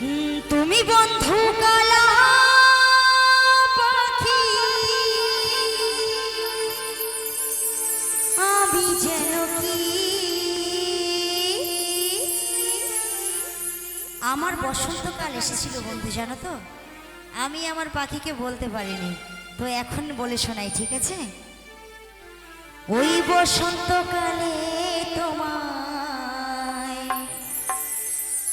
বন্ধু কালা পাখি। আমি যেন কি? আমার বসন্তকাল এসেছিল বন্ধু, জানো তো? আমি আমার পাখিকে বলতে পারিনি। তো এখন বলে শোনাই, ঠিক আছে? ওই বসন্তকালে তোমায়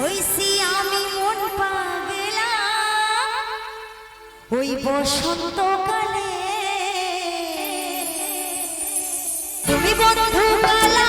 হইছি আমি মন পাগলা। ওই বসন্তকালে। তুমি বন্ধু কালা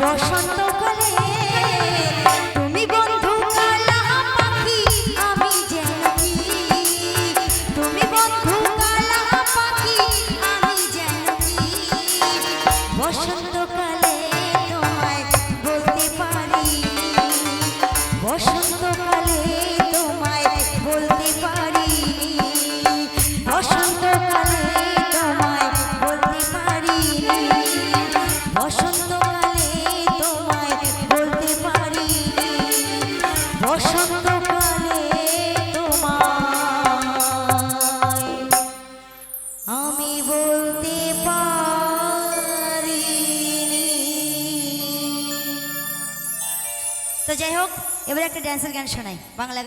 বসন্তকালে তুমি আমি তুমি আমি বসন্তকালে বলতে পারি। বসন্তকালে তোমায় বলতে পারি। আমি বলতে তো যাই হোক এবার একটা ড্যান্সের গান শোনাই। বাংলা